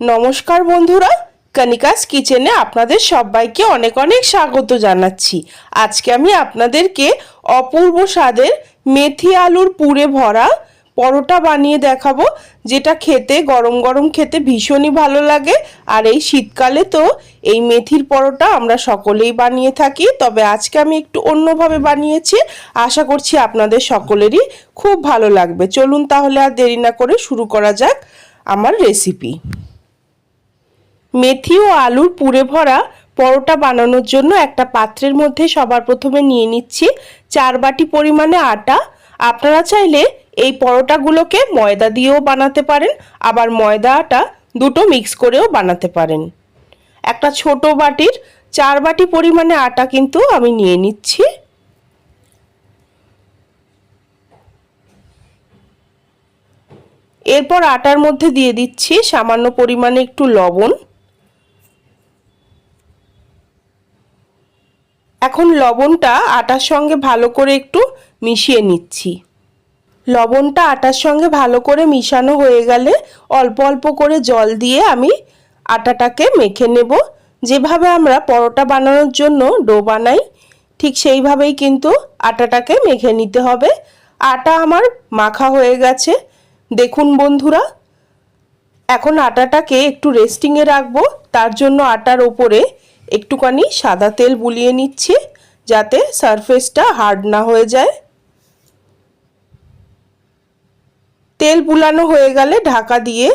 নমস্কার বন্ধুরা কনিকাস কিচেনে আপনাদের সবাইকে অনেক অনেক স্বাগত জানাচ্ছি। আজকে আমি আপনাদেরকে অপূর্ব স্বাদের মেথি আলুর পুরে ভরা পরোটা বানিয়ে দেখাবো, যেটা খেতে, গরম গরম খেতে ভীষণই ভালো লাগে। আর এই শীতকালে তো এই মেথির পরোটা আমরা সকলেই বানিয়ে থাকি, তবে আজকে আমি একটু অন্যভাবে বানিয়েছি। আশা করছি আপনাদের সকলেরই খুব ভালো লাগবে। চলুন তাহলে আর দেরি না করে শুরু করা যাক আমার রেসিপি মেথি ও আলুর পুরে ভরা পরোটা বানানোর জন্য একটা পাত্রের মধ্যে সবার প্রথমে নিয়ে নিচ্ছি চার বাটি পরিমাণে আটা। আপনারা চাইলে এই পরোটাগুলোকে ময়দা দিয়েও বানাতে পারেন, আবার ময়দা, আটা দুটো মিক্স করেও বানাতে পারেন। একটা ছোট বাটির চার বাটি পরিমাণে আটা কিন্তু আমি নিয়ে নিচ্ছি। এরপর আটার মধ্যে দিয়ে দিচ্ছি সামান্য পরিমাণে একটু লবণ। এখন লবণটা আটার সঙ্গে ভালো করে একটু মিশিয়ে নিচ্ছি। লবণটা আটার সঙ্গে ভালো করে মিশানো হয়ে গেলে অল্প অল্প করে জল দিয়ে আমি আটাটাকে মেখে নেব। যেভাবে আমরা পরোটা বানানোর জন্য ডো বানাই, ঠিক সেইভাবেই কিন্তু আটাটাকে মেখে নিতে হবে। আটা আমার মাখা হয়ে গেছে। দেখুন বন্ধুরা, এখন আটাটাকে একটু রেস্টিংয়ে রাখব। তার জন্য আটার ওপরে একটুখানি সাদা তেল বুলিয়ে নিচ্ছি যাতে সারফেসটা হার্ড না হয়ে যায়। তেল বুলানো হয়ে গেলে ঢাকা দিয়ে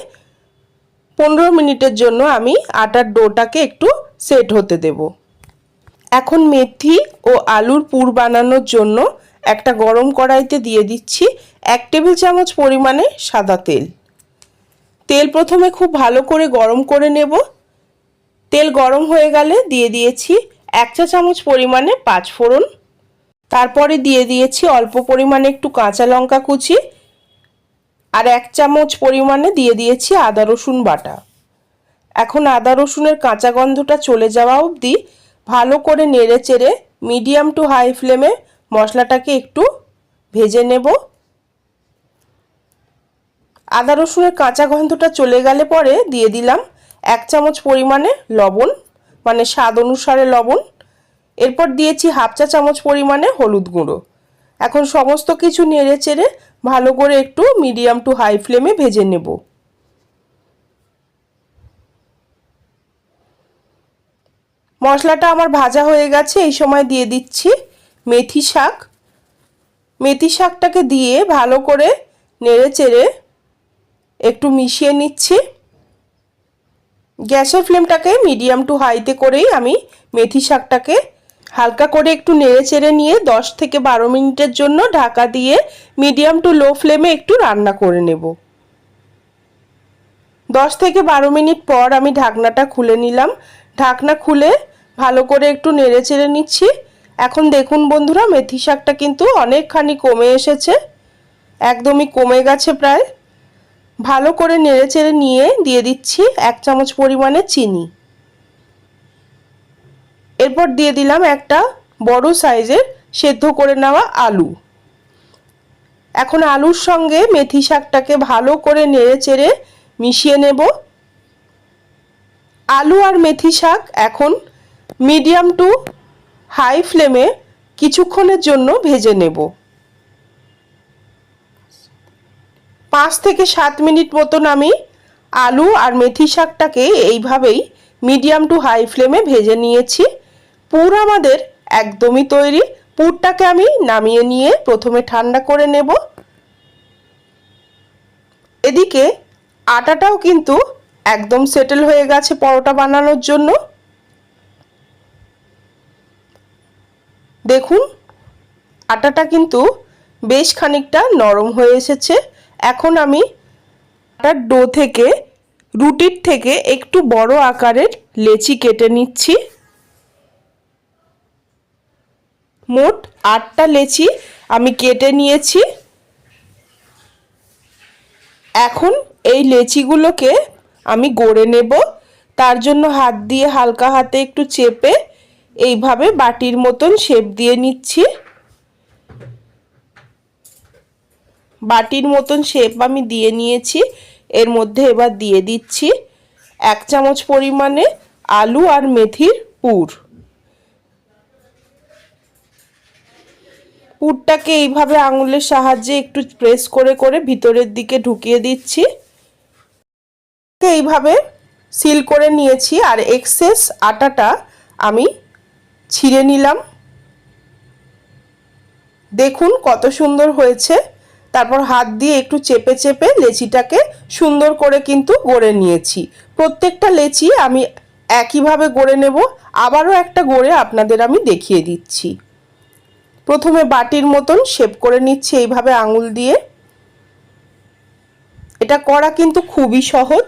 পনেরো মিনিটের জন্য আমি আটার ডোটাকে একটু সেট হতে দেব। এখন মেথি ও আলুর পুর বানানোর জন্য একটা গরম কড়াইতে দিয়ে দিচ্ছি এক টেবিল চামচ পরিমাণে সাদা তেল। তেল প্রথমে খুব ভালো করে গরম করে নেব। তেল গরম হয়ে গেলে দিয়ে দিয়েছি এক চা চামচ পরিমাণে পাঁচ ফোড়ন। তারপরে দিয়ে দিয়েছি অল্প পরিমাণে একটু কাঁচা লঙ্কা কুচি আর এক চামচ পরিমাণে দিয়ে দিয়েছি আদা রসুন বাটা। এখন আদা রসুনের কাঁচা গন্ধটা চলে যাওয়া অবধি ভালো করে নেড়ে চেড়ে মিডিয়াম টু হাই ফ্লেমে মশলাটাকে একটু ভেজে নেব। আদা রসুনের কাঁচা গন্ধটা চলে গেলে পরে দিয়ে দিলাম এক চামচ পরিমাণে লবণ মানে স্বাদ অনুসারে লবণ। এরপর দিয়েছি হাফ চা চামচ পরিমাণে হলুদ গুঁড়ো। এখন সমস্ত কিছু নেড়ে চেড়ে ভালো করে একটু মিডিয়াম টু হাই ফ্লেমে ভেজে নেব। মশলাটা আমার ভাজা হয়ে গেছে, এই সময় দিয়ে দিচ্ছি মেথি শাক। মেথি শাকটাকে দিয়ে ভালো করে নেড়ে চেড়ে একটু মিশিয়ে নিচ্ছি। গ্যাসের ফ্লেমটাকে মিডিয়াম টু হাইতে করেই আমি মেথি শাকটাকে হালকা করে একটু নেড়ে চেড়ে নিয়ে দশ থেকে বারো মিনিটের জন্য ঢাকা দিয়ে মিডিয়াম টু লো ফ্লেমে একটু রান্না করে নেব। দশ থেকে বারো মিনিট পর আমি ঢাকনাটা খুলে নিলাম। ঢাকনা খুলে ভালো করে একটু নেড়ে চেড়ে নিচ্ছি। এখন দেখুন বন্ধুরা, মেথি শাকটা কিন্তু অনেকখানি কমে এসেছে। একদমই কমে গেছে প্রায়। ভালো করে নেড়ে চেড়ে নিয়ে দিয়ে দিচ্ছি এক চামচ পরিমাণে চিনি। এরপর দিয়ে দিলাম একটা বড় সাইজের সেদ্ধ করে নেওয়া আলু। এখন আলুর সঙ্গে মেথি শাকটাকে ভালো করে নেড়ে চেড়ে মিশিয়ে নেব। আলু আর মেথি শাক এখন মিডিয়াম টু হাই ফ্লেমে কিছুক্ষণের জন্য ভেজে নেব। পাঁচ থেকে সাত মিনিট মতন আমি আলু আর মেথি শাকটাকে এইভাবেই মিডিয়াম টু হাই ফ্লেমে ভেজে নিয়েছি। পুর আমাদের একদমই তৈরি। পুরটাকে আমি নামিয়ে নিয়ে প্রথমে ঠান্ডা করে নেব। এদিকে আটাটাও কিন্তু একদম সেটেল হয়ে গেছে পরোটা বানানোর জন্য। দেখুন, আটাটা কিন্তু বেশ খানিকটা নরম হয়ে এসেছে। এখন আমি আটার ডো থেকে, রুটির থেকে একটু বড় আকারের লেচি কেটে নিচ্ছি। মোট আটটা লেচি আমি কেটে নিয়েছি। এখন এই লেচিগুলোকে আমি গড়ে নেব। তার জন্য হাত দিয়ে হালকা হাতে একটু চেপে এইভাবে বাটির মতন শেপ দিয়ে নিচ্ছি। বাটির মতন শেপ আমি দিয়ে নিয়েছি। এর মধ্যে এবার দিয়ে দিচ্ছি এক চামচ পরিমাণে আলু আর মেথির পুর। পুরটাকে এইভাবে আঙুলের সাহায্যে একটু প্রেস করে করে ভিতরের দিকে ঢুকিয়ে দিচ্ছি। এইভাবে সিল করে নিয়েছি আর এক্সেস আটাটা আমি ছিঁড়ে নিলাম। দেখুন কত সুন্দর হয়েছে। তারপর হাত দিয়ে একটু চেপে চেপে লেচিটাকে সুন্দর করে কিন্তু গড়ে নিয়েছি। প্রত্যেকটা লেচি আমি একইভাবে গড়ে নেব, আবারও একটা গড়ে আপনাদের আমি দেখিয়ে দিচ্ছি। প্রথমে বাটির মতন শেপ করে নিচ্ছি এইভাবে আঙুল দিয়ে। এটা করা কিন্তু খুবই সহজ।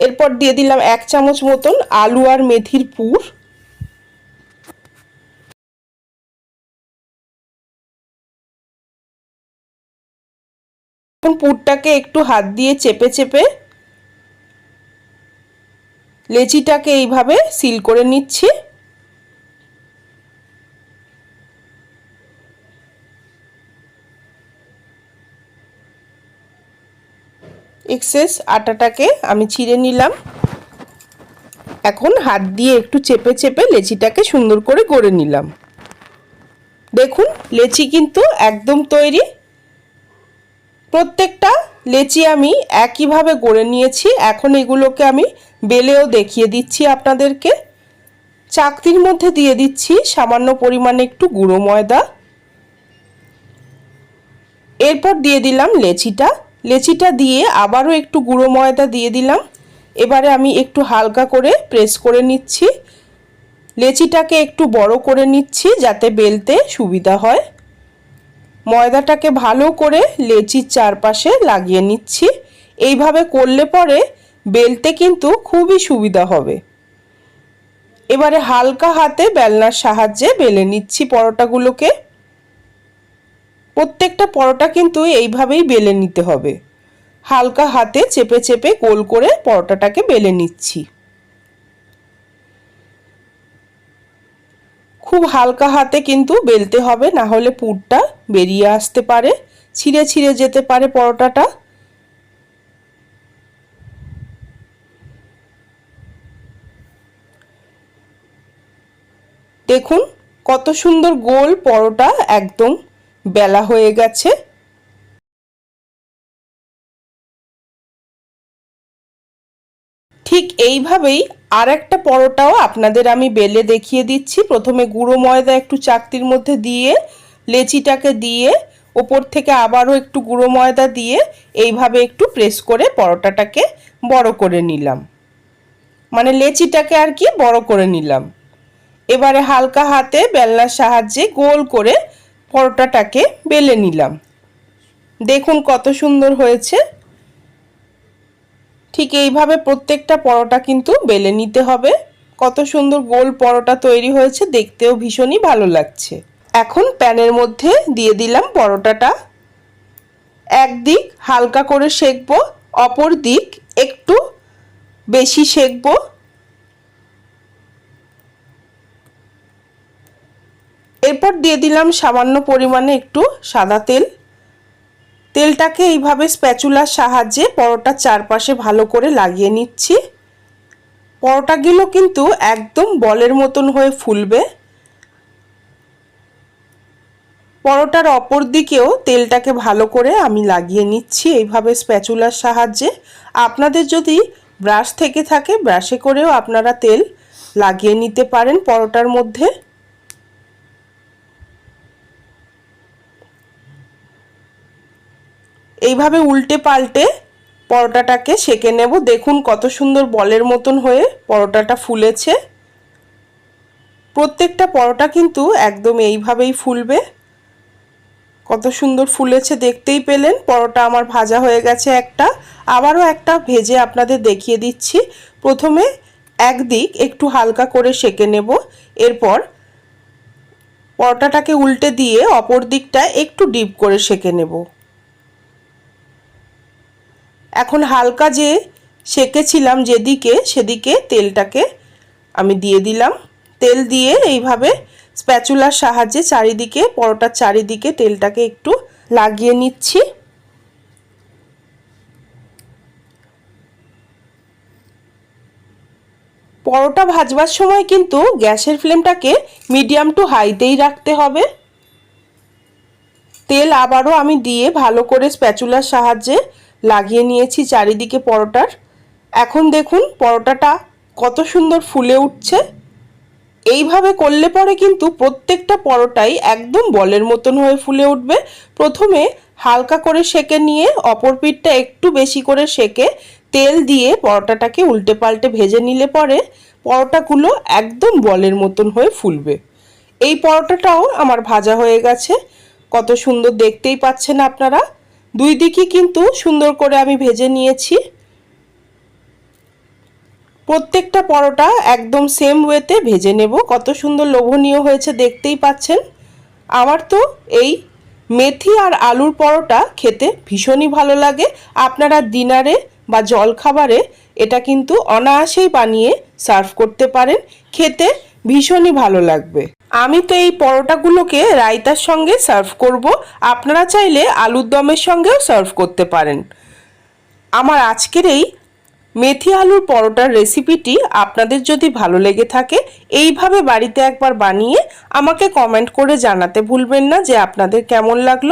এরপর দিয়ে দিলাম এক চামচ মতন আলু আর মেথির পুর। পুরটাকে একটু হাত দিয়ে চেপে চেপে লেচিটাকে এইভাবে সিল করে নিচ্ছি। এক্সেস আটাটাকে আমি ছিঁড়ে নিলাম। এখন হাত দিয়ে একটু চেপে চেপে লেচিটাকে সুন্দর করে গড়ে নিলাম। দেখুন, লেচি কিন্তু একদম তৈরি। প্রত্যেকটা লেচি আমি একইভাবে গড়ে নিয়েছি। এখন এগুলোকে আমি বেলেও দেখিয়ে দিচ্ছি আপনাদেরকে। চাকতির মধ্যে দিয়ে দিচ্ছি সামান্য পরিমাণে একটু গুঁড়ো ময়দা। এরপর দিয়ে দিলাম লেচিটা। লেচিটা দিয়ে আবারও একটু গুঁড়ো ময়দা দিয়ে দিলাম। এবারে আমি একটু হালকা করে প্রেস করে নিচ্ছি। লেচিটাকে একটু বড় করে নিচ্ছি যাতে বেলতে সুবিধা হয়। ময়দাটাকে ভালো করে লেচির চারপাশে লাগিয়ে নিচ্ছি। এইভাবে করলে পরে বেলতে কিন্তু খুবই সুবিধা হবে। এবারে হালকা হাতে বেলনার সাহায্যে বেলে নিচ্ছি পরোটাগুলোকে। প্রত্যেকটা পরোটা কিন্তু এইভাবেই বেলে নিতে হবে। হালকা হাতে চেপে চেপে গোল করে পরোটাটাকে বেলে নিচ্ছি। খুব হালকা হাতে কিন্তু বেলতে হবে, না হলে পুরটা বেরিয়ে আসতে পারে। ছিঁড়ে ছিঁড়ে যেতে পারে পরোটাটা। দেখুন কত সুন্দর গোল পরোটা একদম বেলা হয়ে গেছে। ঠিক এইভাবেই আর একটা পরোটাও আপনাদের আমি বেলে দেখিয়ে দিচ্ছি। প্রথমে গুঁড়ো ময়দা একটু চাকতির মধ্যে দিয়ে, লেচিটাকে দিয়ে, ওপর থেকে আবারও একটু গুঁড়ো ময়দা দিয়ে এইভাবে একটু প্রেস করে পরোটাটাকে বড় করে নিলাম। মানে লেচিটাকে আর কি বড় করে নিলাম। এবারে হালকা হাতে বেলনার সাহায্যে গোল করে পরোটাটাকে বেলে নিলাম। দেখুন কত সুন্দর হয়েছে। ঠিক এইভাবে প্রত্যেকটা পরোটা কিন্তু বেলে নিতে হবে। কত সুন্দর গোল পরোটা তৈরি হয়েছে, দেখতেও ভীষণই ভালো লাগছে। এখন প্যানের মধ্যে দিয়ে দিলাম পরোটাটা। একদিক হালকা করে সেকবো, অপর দিক একটু বেশি সেকবো। এরপর দিয়ে দিলাম সামান্য পরিমাণে একটু সাদা তেল। তেলটাকে এইভাবে স্প্যাচুলার সাহায্যে পরোটার চারপাশে ভালো করে লাগিয়ে নিচ্ছি। পরোটাগুলো কিন্তু একদম বলের মতন হয়ে ফুলবে। পরোটার অপর দিকেও তেলটাকে ভালো করে আমি লাগিয়ে নিচ্ছি এইভাবে স্প্যাচুলার সাহায্যে। আপনাদের যদি ব্রাশ থেকে থাকে, ব্রাশে করেও আপনারা তেল লাগিয়ে নিতে পারেন পরোটার মধ্যে। এইভাবে উল্টে পাল্টে পরোটাটাকে সেকে নেব। দেখুন কত সুন্দর বলের মতন হয়ে পরোটাটা ফুলেছে। প্রত্যেকটা পরোটা কিন্তু একদম এইভাবেই ফুলবে। কত সুন্দর ফুলেছে, দেখতেই পেলেন। পরোটা আমার ভাজা হয়ে গেছে একটা। আবারও একটা ভেজে আপনাদের দেখিয়ে দিচ্ছি। প্রথমে একদিক একটু হালকা করে সেকে নেব। এরপর পরোটাটাকে উল্টে দিয়ে অপর দিকটা একটু ডিপ করে সেকে নেব। এখন হালকা যে সেকেছিলাম যেদিকে, সেদিকে তেলটাকে আমি দিয়ে দিলাম। তেল দিয়ে এইভাবে স্প্যাচুলার সাহায্যে চারিদিকে, পরোটার চারিদিকে তেলটাকে একটু লাগিয়ে নিচ্ছি। পরোটা ভাজবার সময় কিন্তু গ্যাসের ফ্লেমটাকে মিডিয়াম টু হাইতেই রাখতে হবে। তেল আবারও আমি দিয়ে ভালো করে স্প্যাচুলার সাহায্যে লাগিয়ে নিয়েছি চারিদিকে পরোটার। এখন দেখুন, পরোটাটা কত সুন্দর ফুলে উঠছে। এইভাবে করলে পরে কিন্তু প্রত্যেকটা পরোটাই একদম বলের মতন হয়ে ফুলে উঠবে। প্রথমে হালকা করে সেকে নিয়ে, অপর পিঠটা একটু বেশি করে সেকে তেল দিয়ে পরোটাটাকে উল্টে পাল্টে ভেজে নিলে পরে পরোটাগুলো একদম বলের মতন হয়ে ফুলবে। এই পরোটাটাও আমার ভাজা হয়ে গেছে। কত সুন্দর দেখতেই পাচ্ছেন আপনারা। দুই দিকই কিন্তু সুন্দর করে আমি ভেজে নিয়েছি। প্রত্যেকটা পরোটা একদম সেম ওয়েতে ভেজে নেব। কত সুন্দর লোভনীয় হয়েছে দেখতেই পাচ্ছেন। আমার তো এই মেথি আর আলুর পরোটা খেতে ভীষণই ভালো লাগে। আপনারা ডিনারে বা জলখাবারে এটা কিন্তু অনায়াসেই বানিয়ে সার্ভ করতে পারেন। খেতে ভীষণই ভালো লাগবে। আমি তো এই পরোটাগুলোকে রায়তার সঙ্গে সার্ভ করব। আপনারা চাইলে আলুর দমের সঙ্গেও সার্ভ করতে পারেন। আমার আজকের এই মেথি আলুর পরোটার রেসিপিটি আপনাদের যদি ভালো লেগে থাকে, এইভাবে বাড়িতে একবার বানিয়ে আমাকে কমেন্ট করে জানাতে ভুলবেন না যে আপনাদের কেমন লাগল।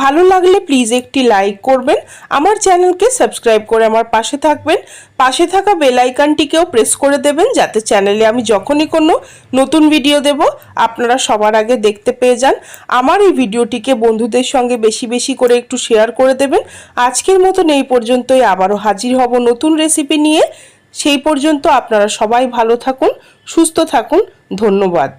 ভালো লাগলে প্লিজ একটি লাইক করবেন, আমার চ্যানেলকে সাবস্ক্রাইব করে আমার পাশে থাকবেন, পাশে থাকা বেল আইকনটিকেও প্রেস করে দেবেন, যাতে চ্যানেলে আমি যখনই কোনো নতুন ভিডিও দেব, আপনারা সবার আগে দেখতে পেয়ে যান। আমার এই ভিডিওটিকে বন্ধুদের সঙ্গে বেশি বেশি করে একটু শেয়ার করে দেবেন। আজকের মতন এই পর্যন্তই, আবারও হাজির হব নতুন রেসিপি নিয়ে সেই পর্যন্ত আপনারা সবাই ভালো থাকুন সুস্থ থাকুন ধন্যবাদ।